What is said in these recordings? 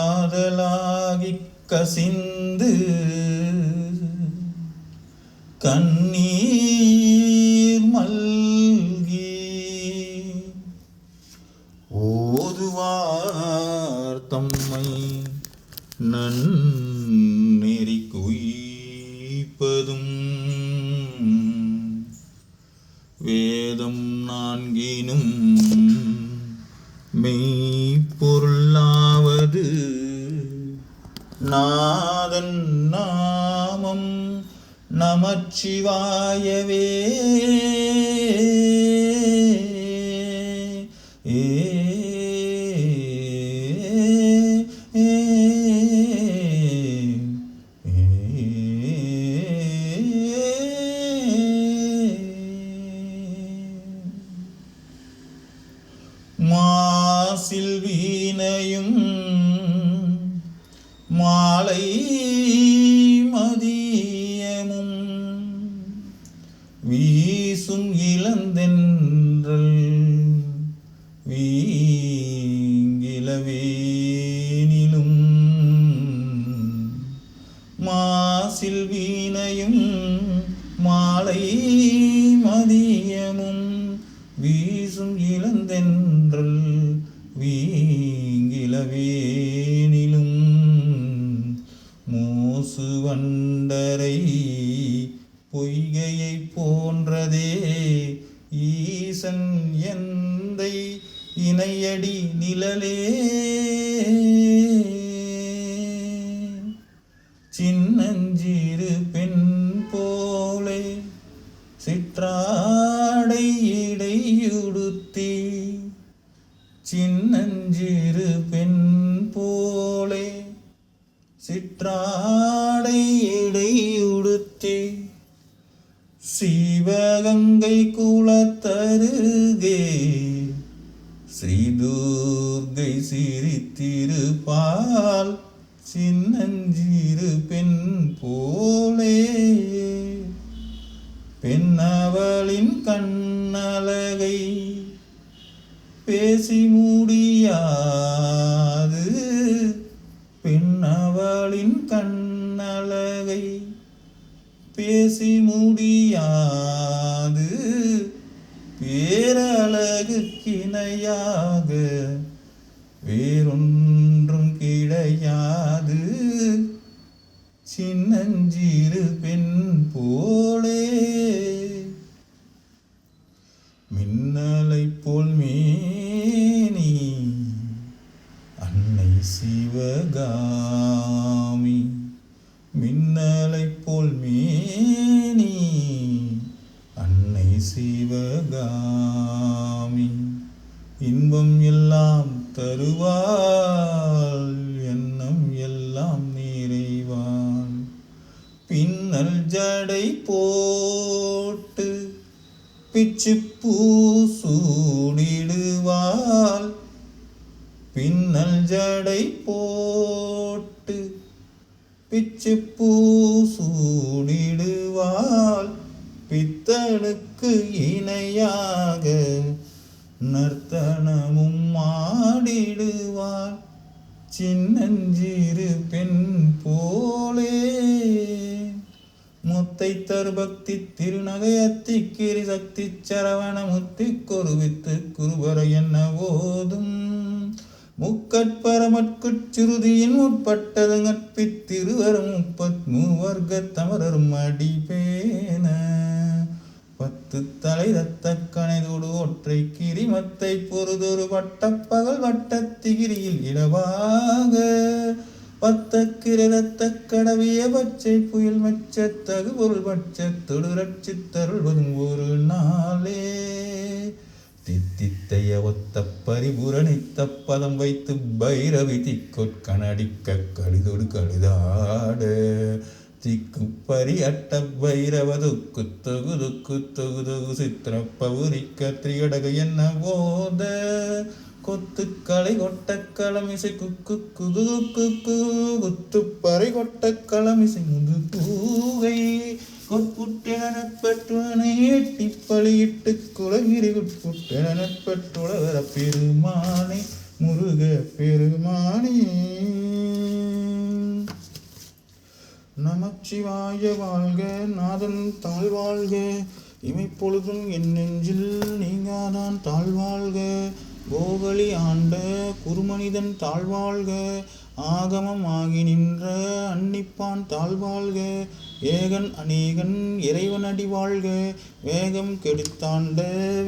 காதலாகி கசிந்து கண்ணீர் மல்கி ஓதுவார் தம்மை நன்னெறி குய்ப்பதும் வேதம் நான்கினும் மெய் நமச்சிவாயவே மாசில் வீணையும் மாலை வீசும் இளந்தென்றல் வீங்கிலவேனிலும். மூசு வண்டரை பொய்கையை போன்றதே ஈசன் எந்தை இணையடி நிழலே. சின்னஞ்சிறு பெண் போலே சிற்றாடை இடையுடுத்தி சின்னஞ்சிறு பெண் போலே சிற்றாடை இடையுடுத்தி சிவகங்கை குளத்தருகே ஸ்ரீதுர்கை சிரித்திருப்பால் சின்னஞ்சிறு பெண் போலே பெண்ணவளின் கண்ணழகை பேசி முடியாது. பெண்ணவளின் கண்ணழகை பேசி முடியாது. பேரழகு கிணையாக வேறொன்றும் கிடையாது. சின்னஞ்சிறு பெண் போலே. மின்ன பிச்சு பூ சூடிடுவாள் பின்னல் ஜடை போட்டு பிச்சு பூ சூடிடுவாள் பித்தனுக்கு இணையாக நர்த்தனமும் ஆடிடுவாள். சின்னஞ்சிறு பெண் போலே முத்தை தருபக்தி திருநகையத்தி கிரி சக்தி சரவண முத்தி கொருவித்து குருவர என்ன ஓதும் முக்கட்பரமற்குச் சுருதியின் உட்பட்டது நட்பித் திருவரும் முப்பத் மூவர்க்க தமரரும் அடிபேன. பத்து தலை ரத்த கணைதோடு ஒற்றை கிரிமத்தை பொறுதொரு வட்டப்பகல் வட்டத்திகிரியில் இடவாக. பத்தக்கிர ரத்த கடவிய பச்சை புயல் மச்சத்தகு பொருள் பட்சத்தொடு ரட்சித்தருள்வதும் ஒரு நாளே. தித்தித்தைய ஒத்த பரிபுரணித்த பதம் வைத்து பைரவி திக்கொட்கணடிக்க கழுதொடு கழுதாட. திக்கு பரி அட்ட பைரவதுக்கு துக்கு தொகு துக்கு தொகு தொகு சித்திர பவுரிக்க என்ன போத? கொத்து களை கொட்ட குக்கு குது குக்கு குத்து பறை கொட்ட களமிசை முது கூகை கொட்புட்டென நட்பற்றுவனை எட்டி பலியிட்டு குலகிரி உட்புட்டென நட்பற்றுளவர பெருமானே முருக பெருமானே. நமச்சிவாய வாழ்க நாதன் தாழ்வாழ்க. இமைப்பொழுதும் என் நெஞ்சில் நீங்காதான் தாழ்வாழ்க. கோகலி ஆண்ட குருமனிதன் தாழ்வாழ்க ஆகமம் ஆகி நின்ற அன்னிப்பான் தாழ்வாழ்க ஏகன் அநேகன் இறைவனடி வாழ்க வேகம் கெடுத்தாண்ட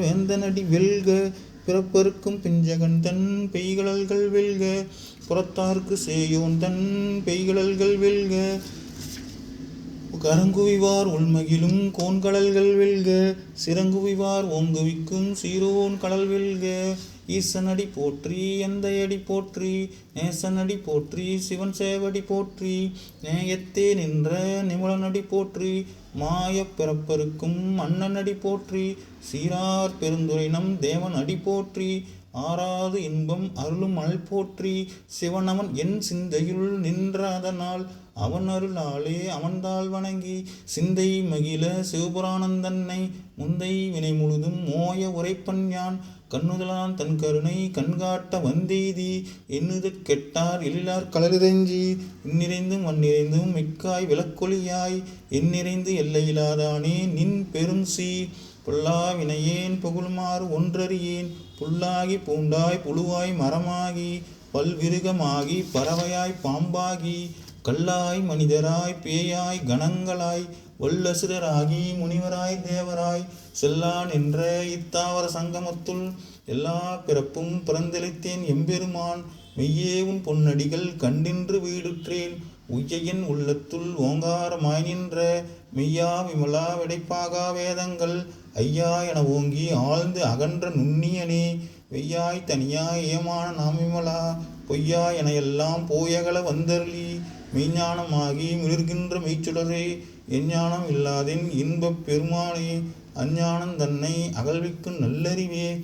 வேந்தனடி வெல்க பிறப்பருக்கும் பிஞ்சகன் தன் பெய்கடல்கள் வெல்க புறத்தார்க்கு சேயோன் தன் பெய்கடல்கள் வெல்க. கரங்குவிவார் உள்மகிலும் கோன்கடல்கள் வெல்க சிறங்குவிவார் ஓங்குவிக்கும் சீரோன் கடல் வெல்க. ஈசனடி போற்றி எந்தையடி போற்றி நேசனடி போற்றி சிவன் சேவடி போற்றி நேயத்தே நின்ற நிமலனடி போற்றி மாயப் பிறப்பருக்கும் அண்ணனடி போற்றி சீரார் பெருந்துரைனம் தேவன் அடி போற்றி ஆறாது இன்பம் அருளும் அல் போற்றி சிவனவன் என் சிந்தையுள் நின்ற அதனால் அவன் அருளாலே அவன்தாள் வணங்கி சிந்தை மகிழ சிவபுராணந்தன்னை முந்தை வினை முழுதும் மோய உரைப்பன் யான் கண்ணுதலான் தன் கருணை கண்காட்ட வந்தெய்தி எண்ணுதற் கெட்டார் எழிலார் கலருதஞ்சி இன்னிறைந்தும் வன்னிறைந்தும் மிக்காய் விளக்கொலியாய் எண்ணிறைந்து எல்லையிலாதானே நின் பெரும் சீ பொல்லா வினையேன் ஒன்றறியேன் புல்லாகி பூண்டாய் புழுவாய் மரமாகி பல்விருகமாகி பறவையாய் பாம்பாகி கல்லாய் மனிதராய் பேயாய் கணங்களாய் வல்லசுரராகி முனிவராய் தேவராய் செல்லான் என்ற இத்தாவர சங்கமத்துள் எல்லா பிறப்பும் பிறந்தளித்தேன் எம்பெருமான். மெய்யே உன் பொன்னடிகள் கண்டின்று வீடுற்றேன். உய்யையின் உள்ளத்துள் ஓங்காரமாய் நின்ற மெய்யா விமலா விடைப்பாகா வேதங்கள். ஐயா என ஓங்கி ஆழ்ந்து அகன்ற நுண்ணியனே. வெய்யாய் தனியாய் ஏமான நாம் விமலா. பொய்யா என எல்லாம் போயகல வந்தருளி. மெய்ஞானமாகி மிளிர்கின்ற மெய்ச்சுடரே எஞ்ஞானம் இல்லாதின் இன்பப் பெருமானே அஞ்ஞானம் தன்னை அகழ்விக்கும் நல்லறிவே.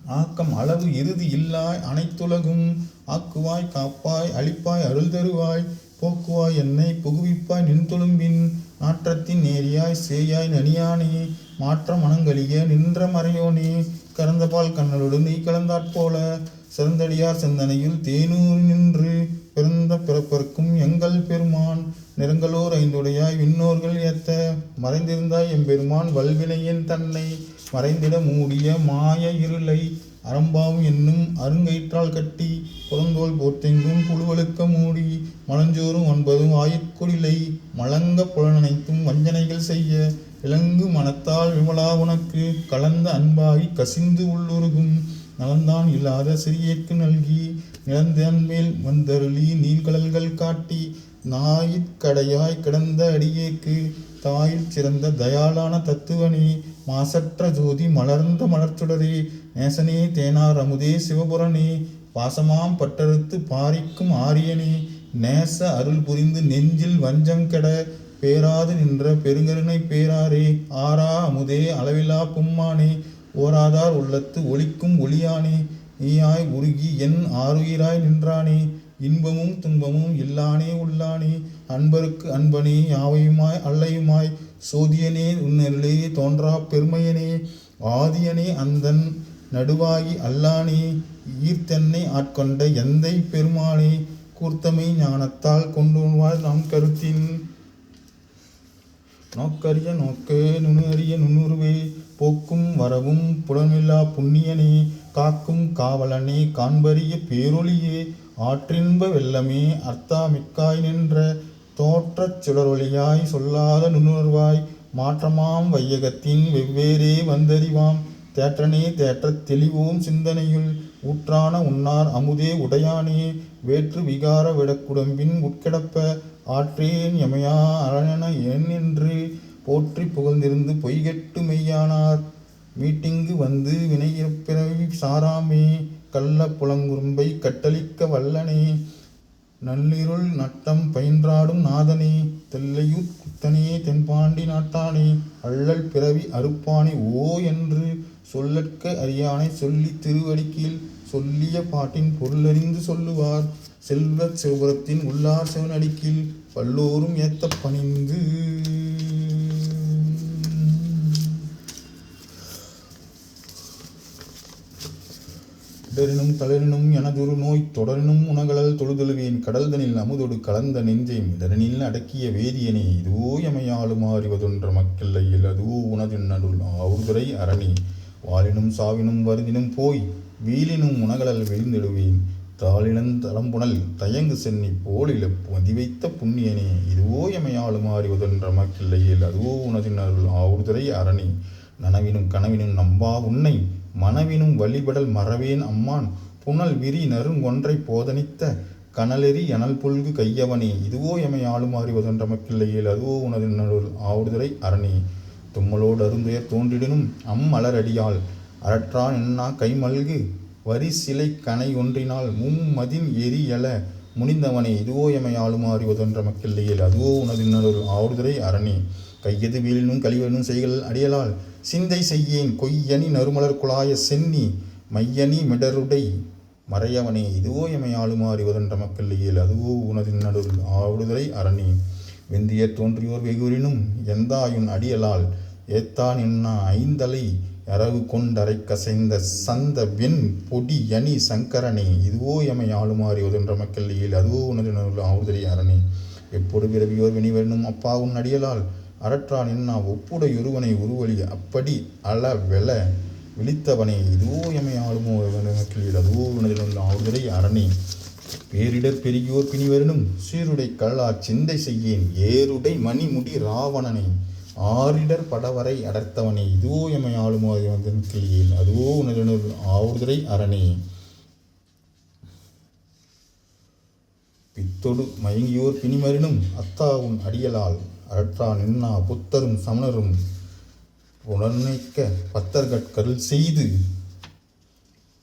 ஆக்கம் அளவு இறுதி இல்லாய் அனைத்துலகும் ஆக்குவாய் காப்பாய் அழிப்பாய் அருள் தருவாய் போக்குவாய் என்னை புகுவிப்பாய் நின்தொழும்பின் நாற்றத்தின் நேரியாய் சேயாய் நனியானே மாற்ற மனங்களிய நின்ற மறையோனே கறந்தபால் கண்ணலோடு நீ கலந்தாற்போல சிறந்தடியார் சிந்தனையில் தேனூர் நின்று பிறந்த பிறப்பருக்கும் எங்கள் பெருமான் நிறங்களோர் ஐந்துடையாய் விண்ணோர்கள் ஏத்த மறைந்திருந்தாய் எம்பெருமான். வல்வினையின் தன்னை மறைந்திட மூடிய மாய இருளை அறம்பாவும் என்னும் அருங்கயிற்றால் கட்டி புறந்தோல் போர்த்தெங்கும் புழுவழுக்க மூடி மலஞ்சோறும் ஒன்பதும் ஆயுட்குடிலை மலங்க புலனனைத்தும் வஞ்சனைகள் செய்ய இலங்கு மனத்தால் விமலா உனக்கு கலந்த அன்பாகி கசிந்து உள்ளுருகும் நலந்தான் இல்லாத சிறியேற்கு நல்கி நிலந்தன் மேல் வந்தருளி நீள்கடல்கள் காட்டி நாயிற்கடையாய் கிடந்த அடியேக்கு தாயில் சிறந்த தயாளான தத்துவனே மாசற்ற ஜோதி மலர்ந்த மலர்ச்சுடரே நேசனே தேனார் அமுதே சிவபுரனே பாசமாம் பட்டறுத்து பாரிக்கும் ஆரியனே நேச அருள் புரிந்து நெஞ்சில் வஞ்சம் கெட பேராது நின்ற பெருங்கருணை பேராரே ஆரா அமுதே அளவிலா பும்மானே ஓராதார் உள்ளத்து ஒளிக்கும் ஒளியானே நீயாய் உருகி என் ஆறுயிராய் நின்றானே இன்பமும் துன்பமும் இல்லானே உள்ளானே அன்பருக்கு அன்பனே யாவையுமாய் அல்லையுமாய் சோதியனே உன்னருளே தோன்றா பெருமையனே ஆதியனே அந்தன் நடுவாகி அல்லானே ஈர்த்தென்னை ஆட்கொண்ட எந்தை பெருமானே கூர்த்தமை ஞானத்தால் கொண்டு நாம் கருத்தின். நோக்கரிய நோக்கு நுணுறிய நுண்ணுருவே போக்கும் வரவும் புலமில்லா புண்ணியனே காக்கும் காவலனே காண்பறிய பேரொளியே ஆற்றின்ப வெள்ளமே அர்த்தாமிக்காய் நின்ற தோற்றச் சுடரொளியாய் சொல்லாத நுண்ணுணர்வாய் மாற்றமாம் வையகத்தின் வெவ்வேறே வந்தறிவாம். தேற்றனே தேற்றத் தெளிவோம் சிந்தனையுள் ஊற்றான உன்னார் அமுதே உடையானே வேற்று விகார விடக்குடம்பின் உட்கிடப்ப ஆற்றேன் எமையா அரணென என் என்று போற்றி புகழ்ந்திருந்து பொய்கெட்டு மெய்யானார். மீட்டிங்கு வந்து வினையிறப்பிறவி சாராமே கள்ள புலங்குறும்பை கட்டளிக்க வல்லனே நள்ளிருள் நட்டம் பயின்றாடும் நாதனே தெல்லையூர் குத்தனே தென்பாண்டி நாட்டானே அள்ளல் பிறவி அறுப்பானே ஓ என்று சொல்லற்க அறியானை சொல்லி திருவடிக்கீழ் சொல்லிய பாட்டின் பொருளறிந்து சொல்லுவார். செல்வச் சிவபுரத்தின் உள்ளார் சிவனடிக்கில் பல்லோரும் ஏத்த பணிந்து இடரினும் தளரினும் எனதொரு நோய் தொடரினும் உணகலல் தொழுதொழுவேன். கடல்தனில் அமுதொடு கலந்த நெஞ்சை மிதனில் அடக்கிய வேதியனே இதுவோ எமையாலும் அறிவதொன்ற மக்களில் அதுவோ உனதின் நடுள் ஆவுதுரை அரணி. வாளினும் சாவினும் வருதினும் போய் வீலினும் உணகலல் விழுந்திடுவேன் தாளினன் தளம்புணல் தயங்கு சென்னி போலில மதிவைத்த புண்ணியனே இதுவோ எமையாளும் அறிவதொன்ற மக்கில்லையில் அதுவோ உனதின் அருள் ஆவுதுரை அரணி. நனவினும் கனவினும் நம்பா உன்னை மனவினும் வழிபடல் மறவேன் அம்மான். புனல் விரி நறுங்கொன்றை போதனித்த கனலெறி எனல் புல்கு கையவனே. இதுவோ எமை ஆளும் அறிவதென்ற மக்கில்லையில் அதுவோ உனது நடுவில் ஆவுதுரை அரணே. தும்மலோடு அருந்துயர் தோன்றிடினும் அம்மலரடியால் அரற்றான் என்னா கைமல்கு? வரி சிலை கனை ஒன்றினால் மும்மதின் எரியல முனிந்தவனே. இதுவோ எமை ஆளும் அறிவதென்ற மக்கில்லையில் அதுவோ உனது நடுவில் ஆவுதுரை அரணே. கையது வீழினும் கழிவனும் செய்கள் அடியலால் சிந்தை செய்யேன் கொய்யணி நறுமலர் குழாய சென்னி மையணி மிடருடை மறையவனே இதுவோ எமையாளுமாறி ஆளுமா மக்கள் அதுவோ உனதின் நடுவில் ஆவுடுதலை அரணி வெந்திய தோன்றியோர் வெகுரினும் எந்தாயுன் அடியலால் ஏத்தான் என்னா ஐந்தலை அரவு கொண்டரை கசைந்த சந்த வெண் பொடி யனி சங்கரனே இதுவோ எமை ஆளுமாறி ஒதுன்ற மக்கள் அதுவோ உனது நடுவில் ஆவுதலை அரணி எப்பொடு பிறவியோர் வினிவென்னும் அப்பாவுன் உன் அடியலால் அரற்றான் என்னா ஒப்புடையொருவனை உருவழி அப்படி அள வெல விழித்தவனே இதுவோ எமை ஆளுமோ கிளீர் அதுவோ உனதில் ஆறுதலை அரணே. பேரிடர் பெருகியோர் பிணிவரனும் சீருடை கல்லார் சிந்தை செய்யேன் ஏருடை மணிமுடி ராவணனை. ஆரிடர் படவரை அடர்த்தவனே இதுவோ எமை ஆளுமோ கிளியில் அதுவோ உனதில் ஆறுதலை அரணே. பித்தொடு மயங்கியோர் பிணிமரினும் அத்தா அடியலால் அரற்றா நின்னா புத்தரும் சமணரும் புலனைக்க பத்தர்கட்கருள் செய்து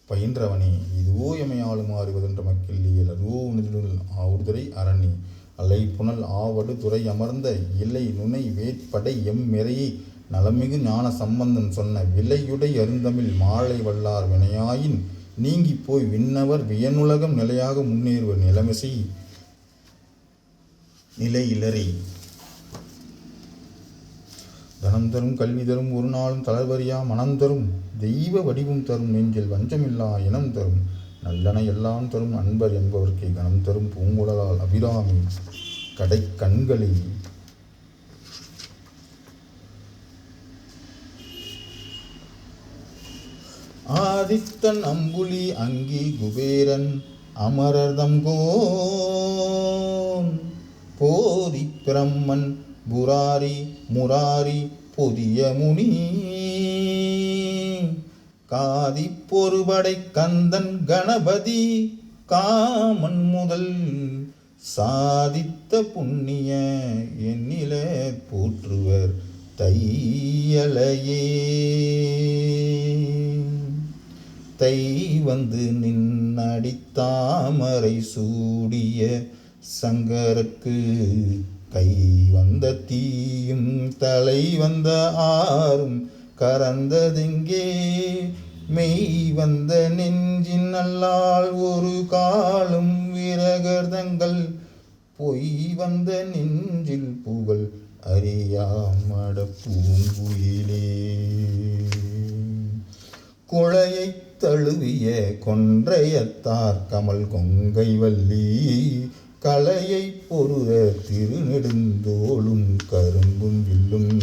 பயின்றவனே இதுவோ எமை ஆளும் மக்கள் மக்கில்லியல் அதுவோ உணர்வுள் அரணி அலை புனல் ஆவடு துறை அமர்ந்த இலை நுனை வேட்படை எம் மிறையை நலமிகு ஞான சம்பந்தம் சொன்ன விலையுடை அருந்தமிழ் மாலை வல்லார் வினையாயின் நீங்கி போய் விண்ணவர் வியனுலகம் நிலையாக முன்னேறுவர் நிலைமிசை நிலையிலறி. தனம் தரும் கல்வி தரும் ஒரு நாளும் தளர்வறியா மனம் தரும் தெய்வ வடிவம் தரும் நெஞ்சில் வஞ்சமில்லா இனம் தரும். நல்லன எல்லாம் தரும் அன்பர் என்பவர்க்கே கனம் தரும் பூங்குழலால் அபிராமி. கடை கண்களில் ஆதித்தன் அம்புலி அங்கி குபேரன் அமரர்தம் கோன். போதி பிரம்மன் புராரி முராரி புதிய முனி. காதி பொறுபடை கந்தன் கணபதி காமன் முதல் சாதித்த புண்ணிய எண்ணில போற்றுவர் தையலையே. தை வந்து நின்னடித்தாமரை சூடிய சங்கருக்கு கை வந்த தீயும் தலை வந்த ஆறும் கறந்ததெங்கே மெய் வந்த நெஞ்சின் அல்லால் ஒரு காலும் விரகர்தங்கள் பொய் வந்த நெஞ்சில் புகழ் அறியாமட பூங்குயிலே. குழையைத் தழுவிய கொன்றையத்தார் கமல் கொங்கை வள்ளி கலையை பொருத திருநெடுந்தோளும் கரும்பும் வில்லும்.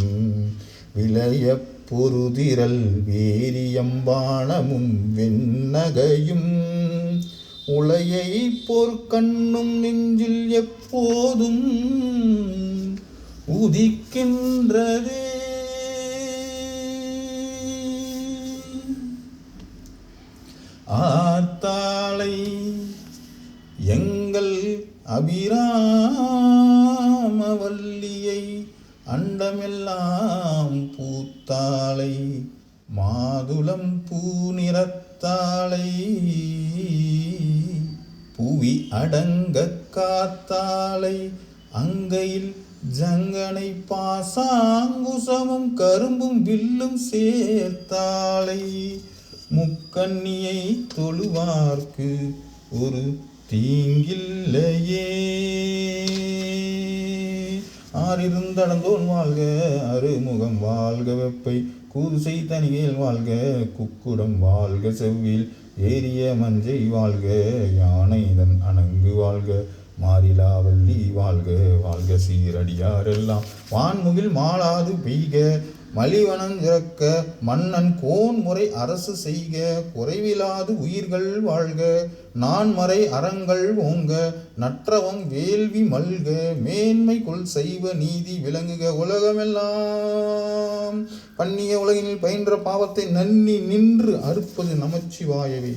விளைய பொருதிரல் வேரியம்பாணமும் வெண்ணகையும். உளையை போர்க்கண்ணும் நெஞ்சில் எப்போதும் உதிக்கின்றதே. அபிராமவல்லியை அண்டமெல்லாம் பூத்தாளை மாதுளம் பூ நிறத்தாளை. புவி அடங்க காத்தாளை அங்கையில் ஜங்கனை பாசாங்குசமும் கரும்பும் வில்லும் சேர்த்தாளை. முக்கண்ணியை தொழுவார்க்கு ஒரு தீங்கில்லையே. ஆறிருந்தடந்தோன் வாழ்க அருமுகம் வாழ்க வெப்பை. கூதுசை தனியில் வாழ்க குக்குடம் வாழ்க செவ்வில். ஏரிய மஞ்சை வாழ்க யானை தன் அணங்கு வாழ்க. மாறிலாவல்லி வாழ்க வாழ்க சீரடியாரெல்லாம். வான்முகில் மாளாது பெய்க மலிவனம் இறக்க மன்னன் கோன் முறை அரசு செய்க குறைவிலாது உயிர்கள் வாழ்க நான்மறை அறங்கள் ஓங்க நற்றவம் வேள்வி மல்க மேன்மை கொள் செய்வ நீதி விளங்குக உலகமெல்லாம். பண்ணிய உலகினில் பயின்ற பாவத்தை நன்னி நின்று அறுப்பது நமச்சிவாயவே.